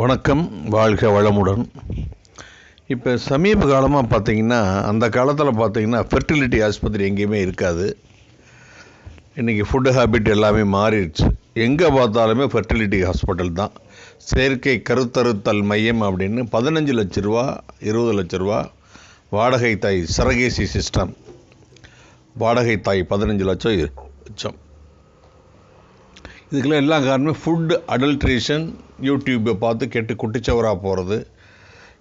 வணக்கம் வாழ்க வளமுடன். இப்போ சமீப காலமாக பார்த்தீங்கன்னா அந்த காலத்தில் பார்த்தீங்கன்னா ஃபெர்டிலிட்டி ஆஸ்பத்திரி எங்கேயுமே இருக்காது. இன்றைக்கி ஃபுட்டு ஹேபிட் எல்லாமே மாறிடுச்சு. எங்கே பார்த்தாலுமே ஃபெர்டிலிட்டி ஹாஸ்பிட்டல் தான். செயற்கை கருத்தறுத்தல் மையம் அப்படின்னு பதினஞ்சு லட்ச ரூபா இருபது லட்ச ரூபா வாடகை தாய் சரகேசி சிஸ்டம் வாடகை தாய் பதினஞ்சு லட்சம் லட்சம். இதுக்கெல்லாம் எல்லா காரணமே ஃபுட் அடல்ட்ரேஷன் யூடியூப்பை பார்த்து கெட்டு குட்டிச்சவராக போகிறது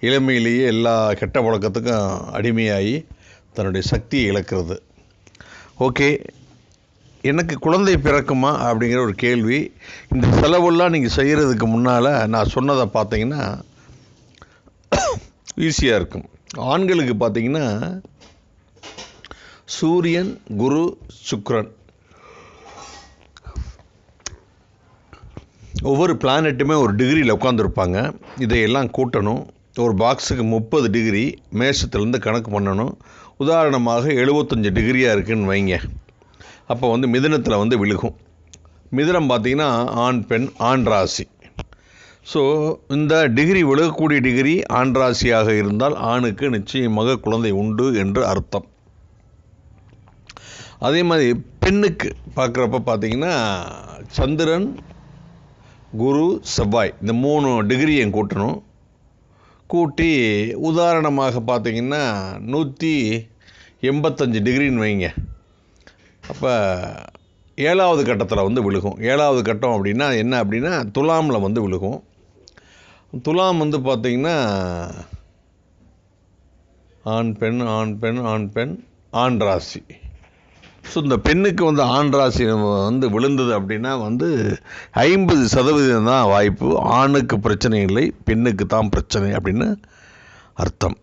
இளமையிலேயே எல்லா கெட்ட பழக்கத்துக்கும் அடிமையாகி தன்னுடைய சக்தியை இழக்கிறது. ஓகே எனக்கு குழந்தை பிறக்குமா அப்படிங்கிற ஒரு கேள்வி. இந்த செலவெல்லாம் நீங்கள் செய்கிறதுக்கு முன்னால் நான் சொன்னதை பார்த்தீங்கன்னா ஈஸியாக இருக்கும். ஆண்களுக்கு பார்த்தீங்கன்னா சூரியன் குரு சுக்ரன். ஒவ்வொரு பிளானெட்டுமே ஒரு டிகிரியில் உட்காந்துருப்பாங்க இதையெல்லாம் கூட்டணும். ஒரு பாக்ஸுக்கு முப்பது டிகிரி மேஷத்துலேருந்து கணக்கு பண்ணணும். உதாரணமாக எழுபத்தஞ்சி டிகிரியாக இருக்குதுன்னு வைங்க. அப்போ வந்து மிதனத்தில் வந்து விழுகும். மிதனம் பார்த்திங்கன்னா ஆண் பெண் ஆண் ராசி. ஸோ இந்த டிகிரி விழுகக்கூடிய டிகிரி ஆண் ராசியாக இருந்தால் ஆணுக்கு நிச்சயமாக குழந்தை உண்டு என்று அர்த்தம். அதே மாதிரி பெண்ணுக்கு பார்க்குறப்ப பார்த்திங்கன்னா சந்திரன் குரு செவ்வாய் இந்த மூணு டிகிரியும் கூட்டணும். கூட்டி உதாரணமாக பார்த்திங்கன்னா நூற்றி எண்பத்தஞ்சு டிகிரின்னு வைங்க. அப்போ ஏழாவது கட்டத்தில் வந்து விழுகும். ஏழாவது கட்டம் அப்படின்னா என்ன அப்படின்னா துலாமில் வந்து விழுகும். துலாம் வந்து பார்த்திங்கன்னா ஆண் பெண் ஆண் பெண் ஆண் பெண் ஆண் ராசி. ஸோ இந்த பெண்ணுக்கு வந்து ஆண் ராசி வந்து விழுந்தது அப்படின்னா வந்து ஐம்பது சதவீதம் தான் வாய்ப்பு. ஆணுக்கு பிரச்சனை இல்லை பெண்ணுக்கு தான் பிரச்சனை அப்படின்னு அர்த்தம்.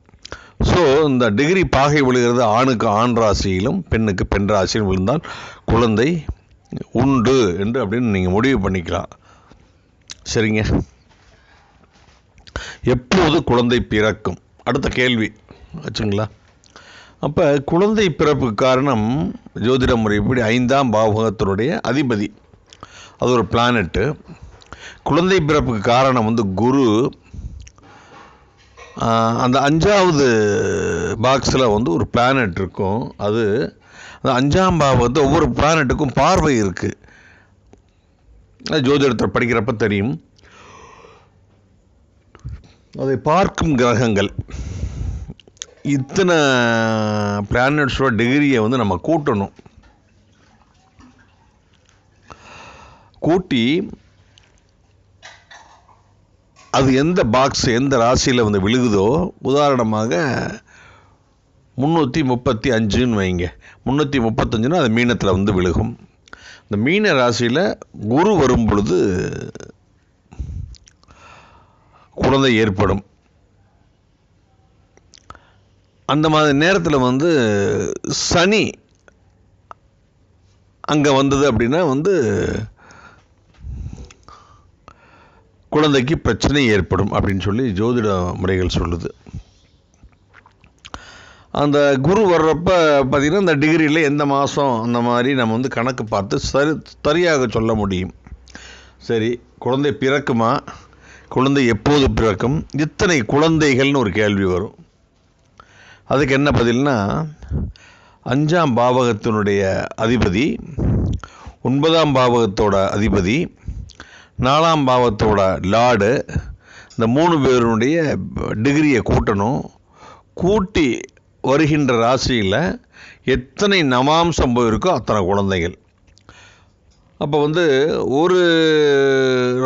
ஸோ இந்த டிகிரி பாகை விழுகிறது ஆணுக்கு ஆண் ராசியிலும் பெண்ணுக்கு பெண் ராசியிலும் விழுந்தால் குழந்தை உண்டு என்று அப்படின்னு நீங்கள் முடிவு பண்ணிக்கலாம். சரிங்க. எப்போது குழந்தை பிறக்கும்? அடுத்த கேள்வி. வச்சுங்களா? அப்போ குழந்தை பிறப்புக்கு காரணம் ஜோதிட முறைப்படி ஐந்தாம் பாவகத்தினுடைய அதிபதி. அது ஒரு பிளானெட்டு குழந்தை பிறப்புக்கு காரணம் வந்து குரு. அந்த அஞ்சாவது பாக்ஸில் வந்து ஒரு பிளானட் இருக்கும். அது அந்த அஞ்சாம் பாவகத்தை ஒவ்வொரு பிளானட்டுக்கும் பார்வை இருக்குது ஜோதிடத்தை படிக்கிறப்ப தெரியும். அதை பார்க்கும் கிரகங்கள். இத்தனை பிளானட்ஸோட டிகிரியை வந்து நம்ம கூட்டணும். கூட்டி அது எந்த பாக்ஸ் எந்த ராசியில் வந்து விழுகுதோ உதாரணமாக முந்நூற்றி முப்பத்தி அஞ்சுன்னு வைங்க. முந்நூற்றி முப்பத்தஞ்சுன்னா அது மீனத்தில் வந்து விழுகும். இந்த மீன ராசியில் குரு வரும் பொழுது குழந்தை ஏற்படும். அந்த மாதிரி நேரத்தில் வந்து சனி அங்கே வந்தது அப்படின்னா வந்து குழந்தைக்கு பிரச்சனை ஏற்படும் அப்படின்னு சொல்லி ஜோதிட முறைகள் சொல்லுது. அந்த குரு வர்றப்ப பார்த்திங்கன்னா இந்த டிகிரியில் எந்த மாதம் அந்த மாதிரி நம்ம வந்து கணக்கு பார்த்து சரி சரியாக சொல்ல முடியும். சரி குழந்தை பிறக்குமா? குழந்தை எப்போது பிறக்கும்? இத்தனை குழந்தைகள்னு ஒரு கேள்வி வரும். அதுக்கு என்ன பதில்னா அஞ்சாம் பாவகத்தினுடைய அதிபதி ஒன்பதாம் பாவகத்தோட அதிபதி நாலாம் பாவத்தோட லார்டு இந்த மூணு பேருடைய டிகிரியை கூட்டணும். கூட்டி வருகின்ற ராசியில் எத்தனை நவாம்சம் போயிருக்கோ அத்தனை குழந்தைகள். அப்போ வந்து ஒரு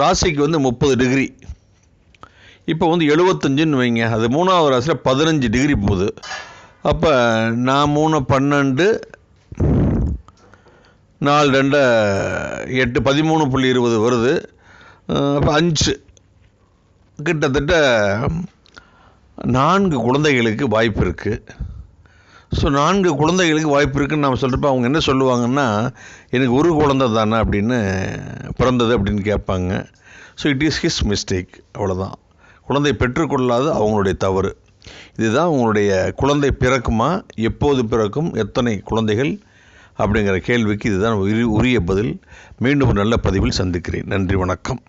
ராசிக்கு வந்து முப்பது டிகிரி. இப்போ வந்து எழுபத்தஞ்சுன்னு வைங்க. அது மூணாவது ராசியில் பதினஞ்சு டிகிரி போகுது. அப்போ நான் மூணு பன்னெண்டு நாலு ரெண்டு எட்டு பதிமூணு புள்ளி இருபது வருது. அப்போ அஞ்சு. கிட்டத்தட்ட நான்கு குழந்தைகளுக்கு வாய்ப்பு இருக்குது ஸோ நான்கு குழந்தைகளுக்கு வாய்ப்பு இருக்குன்னு நம்ம சொல்கிறப்ப அவங்க என்ன சொல்லுவாங்கன்னா எனக்கு ஒரு குழந்தை தானே அப்படின்னு பிறந்தது அப்படின்னு கேட்பாங்க. So it is his mistake அவ்வளோதான் குழந்தை பெற்றுக்கொள்ளாது அவங்களுடைய தவறு. இதுதான் உங்களுடைய குழந்தை பிறக்குமா எப்போது பிறக்கும் எத்தனை குழந்தைகள் அப்படிங்கிற கேள்விக்கு இதுதான் உரிய பதில். மீண்டும் நல்ல பதிவில் சந்திக்கிறேன். நன்றி வணக்கம்.